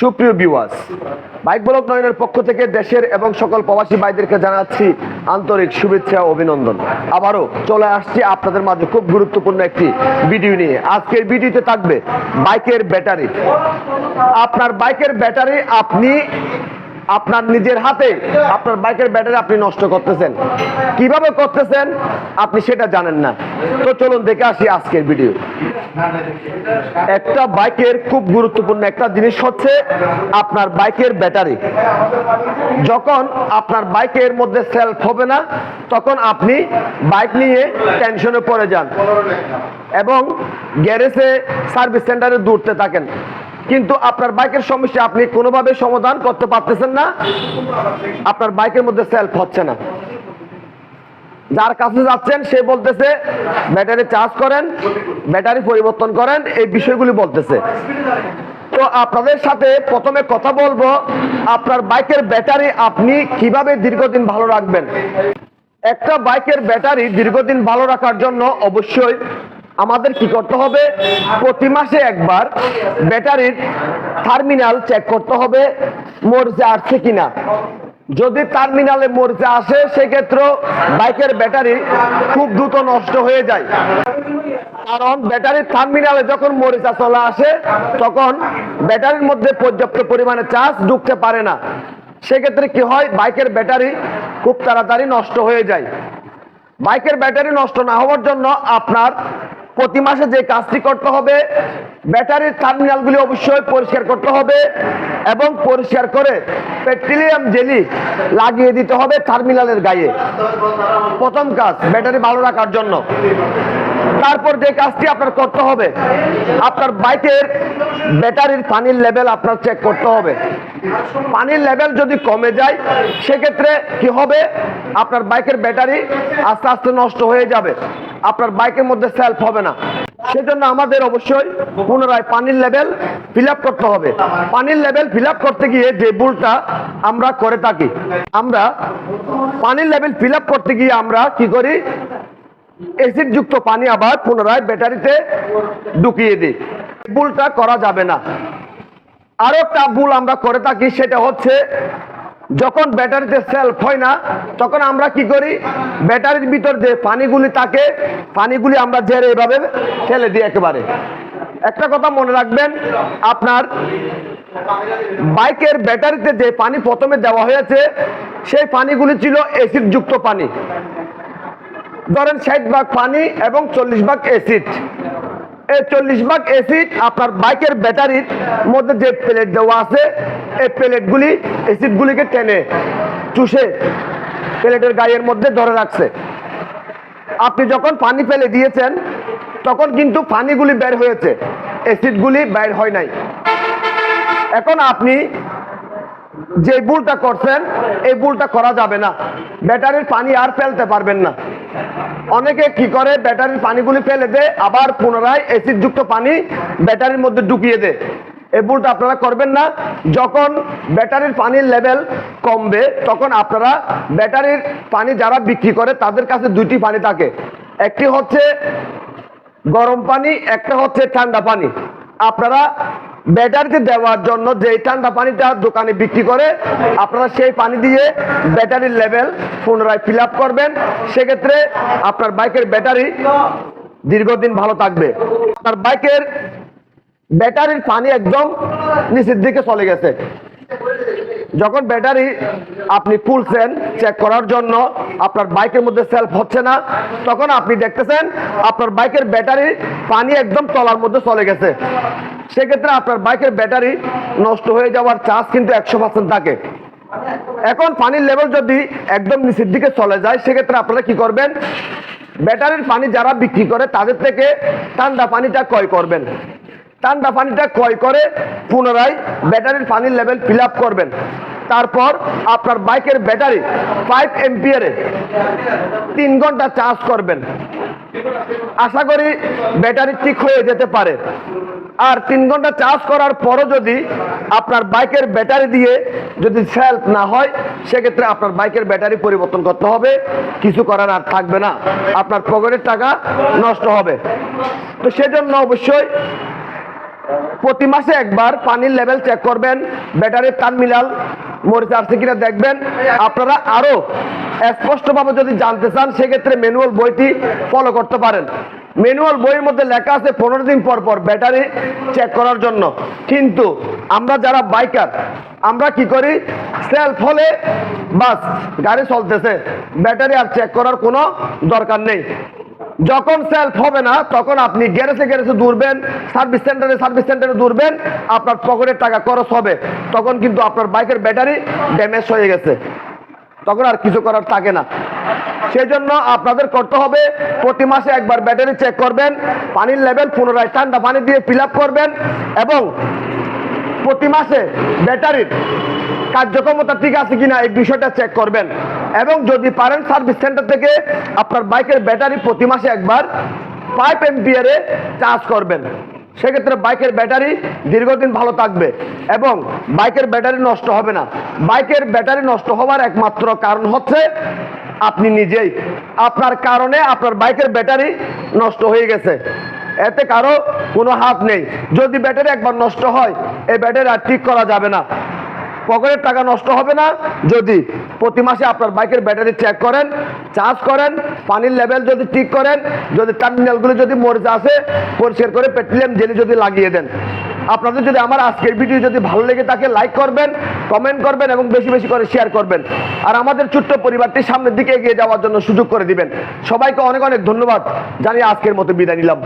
সুপ্রিয় বিওয়াস bike block নয়নের পক্ষ থেকে দেশের এবং সকল প্রবাসী ভাইদেরকে জানাচ্ছি আন্তরিক শুভেচ্ছা অভিনন্দন। আবারও চলে আসছি আপনাদের মাঝে খুব গুরুত্বপূর্ণ একটি ভিডিও নিয়ে। আজকের ভিডিওতে থাকবে বাইকের ব্যাটারি। আপনার বাইকের ব্যাটারি আপনি আপনার নিজের হাতে আপনার বাইকের ব্যাটারি আপনি নষ্ট করতেছেন। কীভাবে করতেছেন? আপনি সেটা জানেন না। তো চলুন দেখে আসি আজকের ভিডিও। একটা বাইকের খুব গুরুত্বপূর্ণ একটা জিনিস হচ্ছে আপনার বাইকের ব্যাটারি। যখন আপনার বাইকের মধ্যে সেলফ হবে না, তখন আপনি বাইক নিয়ে টেনশনে পড়ে যান এবং গ্যারেজে সার্ভিস সেন্টারে দৌড়তে থাকেন। কিন্তু আপনার বাইকের সমস্যা আপনি কোনোভাবে সমাধান করতে পারতেছেন না। আপনার বাইকের মধ্যে সেলফ হচ্ছে না। যার কাছে যাচ্ছেন, সে বলতেছে, ব্যাটারি চার্জ করেন, ব্যাটারি পরিবর্তন করেন, এই বিষয়গুলি বলতেছে। তো আপনাদের সাথে প্রথমে কথা বলব, আপনার বাইকের ব্যাটারি আপনি কীভাবে দীর্ঘদিন ভালো রাখবেন? একটা বাইকের ব্যাটারি দীর্ঘদিন ভালো রাখার জন্য অবশ্যই আমাদের কি করতে হবে? প্রতি মাসে একবার ব্যাটারির টার্মিনাল চেক করতে হবে মরজে আসছে কিনা। যদি টার্মিনালে মরজে আসে সেক্ষেত্রে বাইকের ব্যাটারি খুব দ্রুত নষ্ট হয়ে যায়। কারণ ব্যাটারির টার্মিনালে যখন মরিচা চলে আসে, তখন ব্যাটারির মধ্যে পর্যাপ্ত পরিমাণে চার্জ ঢুকতে পারে না। সেক্ষেত্রে কি হয়? বাইকের ব্যাটারি খুব তাড়াতাড়ি নষ্ট হয়ে যায়। বাইকের ব্যাটারি নষ্ট না হওয়ার জন্য আপনার প্রতি মাসে যে কাজটি করতে হবে, ব্যাটারির টার্মিনালগুলি অবশ্যই পরিষ্কার করতে হবে এবং পরিষ্কার করে পেট্রোলিয়াম জেলি লাগিয়ে দিতে হবে টার্মিনালের গায়ে। প্রথম কাজ, ব্যাটারি ভালো রাখার জন্য। তারপর যে কাজটি আপনার করতে হবে, আপনার বাইকের ব্যাটারির পানির লেভেল আপনার চেক করতে হবে। পানির লেভেল যদি কমে যায়, সেক্ষেত্রে কি হবে? আপনার বাইকের ব্যাটারি আস্তে আস্তে নষ্ট হয়ে যাবে। আপনার বাইকের মধ্যে সেলফ হবে না। সেজন্য আমাদের অবশ্যই পুনরায় পানির লেভেল ফিল করতে হবে। পানির লেভেল ফিল করতে গিয়ে যে ভুলটা আমরা করে থাকি, আমরা পানির লেভেল ফিল করতে গিয়ে আমরা কি করি? অ্যাসিড যুক্ত পানি আবার পুনরায় ব্যাটারিতে ঢুকিয়ে দিই। ভুলটা করা যাবে না। আরও একটা ভুল আমরা করে থাকি, সেটা হচ্ছে যখন ব্যাটারিতে সেলফ হয় না, তখন আমরা কি করি? ব্যাটারির ভিতর যে পানিগুলি থাকে, পানিগুলি আমরা ঝেড়ে এভাবে ফেলে দিই একেবারে। একটা কথা মনে রাখবেন, আপনার বাইকের ব্যাটারিতে যে পানি প্রথমে দেওয়া হয়েছে, সেই পানিগুলি ছিল অ্যাসিড যুক্ত পানি। ধরেন ষাট ভাগ পানি এবং চল্লিশ ভাগ অ্যাসিড চল্লিশ ভাগ অ্যাসিড আপনার বাইকের ব্যাটারির মধ্যে যে প্লেট দেওয়া আছে, এই প্লেটগুলি অ্যাসিডগুলিকে টেনে, চুষে প্লেটের গায়ের মধ্যে ধরে রাখছে। আপনি যখন পানি ফেলে দিয়েছেন, তখন কিন্তু পানিগুলি বের হয়েছে অ্যাসিডগুলি বের হয় নাই। এখন আপনি যে ভুলটা করছেন, এই ভুলটা করা যাবে না। ব্যাটারির পানি আর ফেলতে পারবেন না। অনেকে কি করে? ব্যাটারির পানিগুলি ফেলে দেয়, আবার পুনরায় অ্যাসিড যুক্ত পানি ব্যাটারির মধ্যে ঢুকিয়ে দেয়। এই ভুলটা আপনারা করবেন না। যখন ব্যাটারির পানির লেভেল কমবে, তখন আপনারা ব্যাটারির পানি যারা বিক্রি করে, তাদের কাছে দুইটি পানি থাকে। একটি হচ্ছে গরম পানি, একটা হচ্ছে ঠান্ডা পানি। আপনারা ব্যাটারিতে দেওয়ার জন্য যে ঠান্ডা পানিটা দোকানে বিক্রি করে, আপনারা সেই পানি দিয়ে ব্যাটারির লেভেল পুনরায় ফিল আপ করবেন। সেক্ষেত্রে আপনার বাইকের ব্যাটারি দীর্ঘদিন ভালো থাকবে। আপনার বাইকের ব্যাটারির পানি একদম নিচের দিকে চলে গেছে। যখন ব্যাটারি আপনি খুলছেন চেক করার জন্য, আপনার বাইকের মধ্যে সেলফ হচ্ছে না, তখন আপনি দেখতেছেন আপনার বাইকের ব্যাটারি পানি একদম তলার মধ্যে চলে গেছে। সেক্ষেত্রে আপনার বাইকের ব্যাটারি নষ্ট হয়ে যাওয়ার চান্স কিন্তু একশো পার্সেন্ট থাকে। এখন পানির লেভেল যদি একদম নিচের দিকে চলে যায়, সেক্ষেত্রে আপনারা কি করবেন? ব্যাটারির পানি যারা বিক্রি করে, তাদের থেকে ঠান্ডা পানিটা ক্রয় করবেন। ঠান্ডা পানিটা ক্রয় করে পুনরায় ব্যাটারির পানির লেভেল ফিল করবেন। তারপর আপনার বাইকের ব্যাটারি ফাইভ এমপিয়ারে তিন ঘণ্টা চার্জ করবেন। আশা করি ব্যাটারি ঠিক হয়ে যেতে পারে। আর তিন ঘণ্টা চার্জ করার পরও যদি আপনার বাইকের ব্যাটারি দিয়ে যদি সেলফ না হয়, সেক্ষেত্রে আপনার বাইকের ব্যাটারি পরিবর্তন করতে হবে। কিছু করার আর থাকবে না। আপনার পকেটের টাকা নষ্ট হবে। তো সেজন্য অবশ্যই প্রতি মাসে একবার পানির লেভেল চেক করবেন। ব্যাটারির টার্মিনাল মরিচা আছে কিনা দেখবেন। আপনারা আরও স্পষ্টভাবে যদি জানতে চান, সেক্ষেত্রে ম্যানুয়াল বইটি ফলো করতে পারেন। ম্যানুয়াল বইয়ের মধ্যে লেখা আছে পনেরো দিন পর পর ব্যাটারি চেক করার জন্য। কিন্তু আমরা যারা বাইকার আমরা কি করি? সেলফ হলে বাস, গাড়ি চলতেছে। ব্যাটারি আর চেক করার কোনো দরকার নেই। যখন সেলফ হবে না, তখন আপনি গ্যারেজে গ্যারেজে দূরবেন সার্ভিস সেন্টারে সার্ভিস সেন্টারে দূরবেন আপনার পকেটের টাকা খরচ হবে। তখন কিন্তু আপনার বাইকের ব্যাটারি ড্যামেজ হয়ে গেছে। তখন আর কিছু করার থাকে না। সেই জন্য আপনাদের করতে হবে, প্রতি মাসে একবার ব্যাটারি চেক করবেন, পানির লেভেল পুনরায় ঠান্ডা পানি দিয়ে ফিল করবেন এবং প্রতি মাসে ব্যাটারির কার্যক্ষমতা ঠিক আছে কিনা এই বিষয়টা চেক করবেন। এবং যদি পারেন সার্ভিস সেন্টার থেকে আপনার বাইকের ব্যাটারি প্রতি মাসে একবার ফাইভ এমপিয়ারে চার্জ করবেন। সেক্ষেত্রে বাইকের ব্যাটারি দীর্ঘদিন ভালো থাকবে এবং বাইকের ব্যাটারি নষ্ট হবে না। বাইকের ব্যাটারি নষ্ট হওয়ার একমাত্র কারণ হচ্ছে আপনি নিজেই। আপনার কারণে আপনার বাইকের ব্যাটারি নষ্ট হয়ে গেছে। এতে কারও কোনো হাত নেই। যদি ব্যাটারি একবার নষ্ট হয়, এই ব্যাটারি আর ঠিক করা যাবে না। পকেটের টাকা নষ্ট হবে না। যদি প্রতি মাসে আপনার বাইকের ব্যাটারি চেক করেন চার্জ করেন, পানির লেভেল যদি ঠিক করেন, যদি টার্মিনালগুলো যদি মরিচা আসে পরিষ্কার করে পেট্রোলিয়াম জেলি যদি লাগিয়ে দেন। আপনাদের যদি আমার আজকের ভিডিও যদি ভালো লেগে থাকে লাইক করবেন কমেন্ট করবেন এবং বেশি বেশি করে শেয়ার করবেন। আর আমাদের ছোট্ট পরিবারটি সামনের দিকে এগিয়ে যাওয়ার জন্য সুযোগ করে দিবেন। সবাইকে অনেক অনেক ধন্যবাদ। জানিয়ে আজকের মতো বিদায় নিলাম।